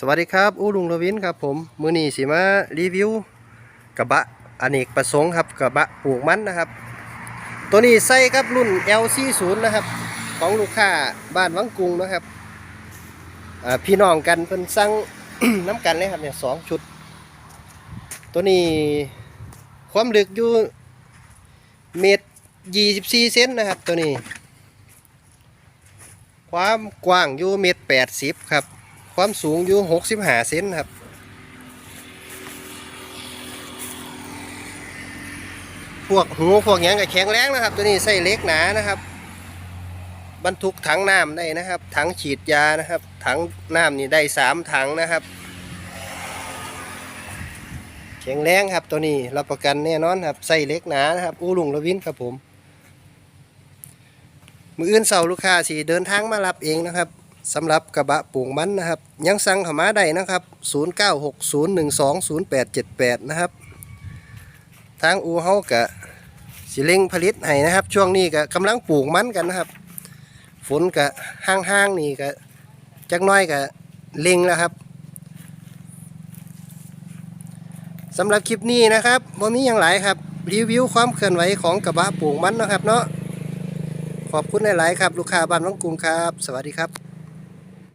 สวัสดีครับ อู้ลุงระวินครับผมมือนีสิมารีวิวกระบะอเนกประสงค์ครับกระบะปลูกมันนะครับ ตัวนี้ใส่ครับรุ่น L40 นะครับ ของลูกค้าบ้านวังกุงนะครับพี่น้องกันเพิ่นสั่งน้ำกันเลยครับเนี่ยสองชุด ตัวนี้ความลึกอยู่เมตรยี่สิบสี่เซนนะครับตัวนี้ ความกว้างอยู่เมตรแปดสิบครับ ความสูงอยู่หกสิบห้าเซนครับ พวกหูพวกยังก็แข็งแรงนะครับ ตัวนี้ใส่เล็กหนานะครับ บรรทุกถังน้ำได้นะครับ ถังฉีดยานะครับ ถังน้ำนี่ได้สามถังนะครับ แข็งแรงครับตัวนี้รับประกันแน่นอนครับใส่เล็กหนานะครับ อู้ลุงระวินครับผมมืออื่นเสาลูกค้าสิเดินทางมารับเองนะครับ สำหรับกระบะปลูกมันนะครับ ยังสั่งเข้ามาได้นะครับ 0960120878 นะครับ ทางอูเฮากะสิเร่งผลิตให้นะครับ ช่วงนี้ก็กำลังปลูกมันกันนะครับ ฝนกะห้างๆนี่ก็จักน้อยก็เล็งแล้วครับสำหรับคลิปนี้นะครับวันนี้ยังหลายครับ รีวิวความเคลื่อนไหวของกระบะปลูกมันนะครับเนาะขอบคุณหลาย ๆ ครับ ลูกค้าบ้านวังกรุงครับ สวัสดีครับ